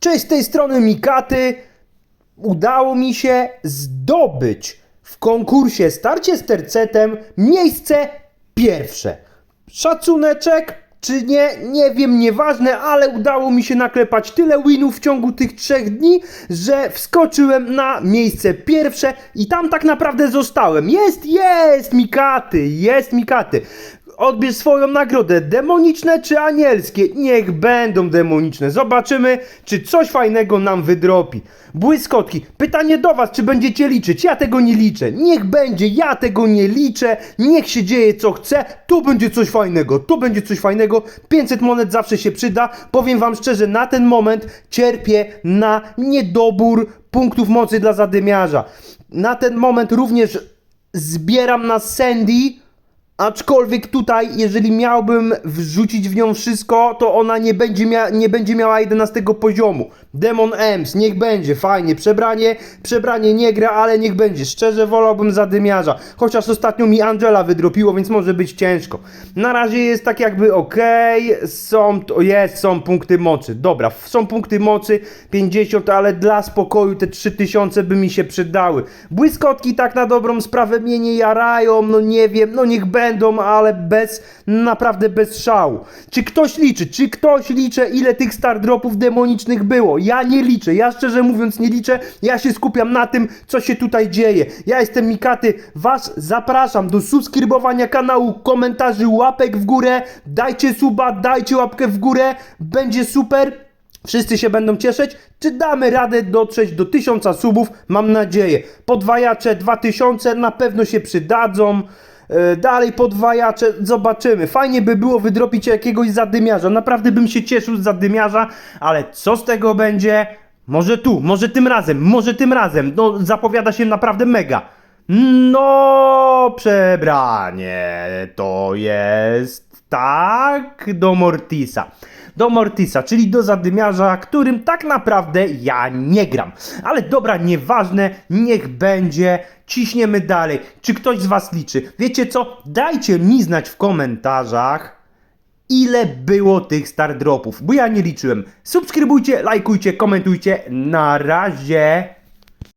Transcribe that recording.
Cześć, z tej strony Mikaty. Udało mi się zdobyć w konkursie starcie z tercetem miejsce pierwsze. Szacuneczek czy nie, nie wiem, nieważne, ale udało mi się naklepać tyle winów w ciągu tych trzech dni, że wskoczyłem na miejsce pierwsze i tam tak naprawdę zostałem. Jest, jest Mikaty, jest Mikaty. Odbierz swoją nagrodę. Demoniczne czy anielskie? Niech będą demoniczne. Zobaczymy, czy coś fajnego nam wydropi. Błyskotki. Pytanie do was, czy będziecie liczyć? Ja tego nie liczę. Niech będzie, ja tego nie liczę. Niech się dzieje co chce. Tu będzie coś fajnego, tu będzie coś fajnego. 500 monet zawsze się przyda. Powiem wam szczerze, na ten moment cierpię na niedobór punktów mocy dla zadymiarza. Na ten moment również zbieram na Sandy. Aczkolwiek tutaj, jeżeli miałbym wrzucić w nią wszystko, to ona nie będzie, mia- nie będzie miała 11 poziomu. Demon Ems, niech będzie, fajnie. Przebranie, przebranie nie gra, ale niech będzie. Szczerze wolałbym zadymiarza. Chociaż ostatnio mi Angela wydropiło, więc może być ciężko. Na razie jest tak jakby okej. Są, to jest, są punkty mocy. Dobra, są punkty mocy 50, ale dla spokoju te 3000 by mi się przydały. Błyskotki tak na dobrą sprawę mnie nie jarają, no nie wiem, no niech będą, ale bez, naprawdę bez szału. Czy ktoś liczy, czy ktoś liczy ile tych star dropów demonicznych było? Ja nie liczę, ja szczerze mówiąc nie liczę, ja się skupiam na tym, co się tutaj dzieje. Ja jestem Mikaty, was zapraszam do subskrybowania kanału, komentarzy, łapek w górę, dajcie suba, dajcie łapkę w górę, będzie super. Wszyscy się będą cieszyć. Czy damy radę dotrzeć do 1000 subów? Mam nadzieję. Podwajacze 2000 na pewno się przydadzą. E, Dalej podwajacze, zobaczymy. Fajnie by było wydropić jakiegoś zadymiarza. Naprawdę bym się cieszył z zadymiarza, ale co z tego będzie? Może tu, może tym razem, może tym razem. No, zapowiada się naprawdę mega. No, przebranie to jest tak do Mortisa. Do Mortisa, czyli do zadymiarza, którym tak naprawdę ja nie gram. Ale dobra, nieważne, niech będzie. Ciśniemy dalej. Czy ktoś z Was liczy? Wiecie co? Dajcie mi znać w komentarzach, ile było tych star dropów, bo ja nie liczyłem. Subskrybujcie, lajkujcie, komentujcie. Na razie.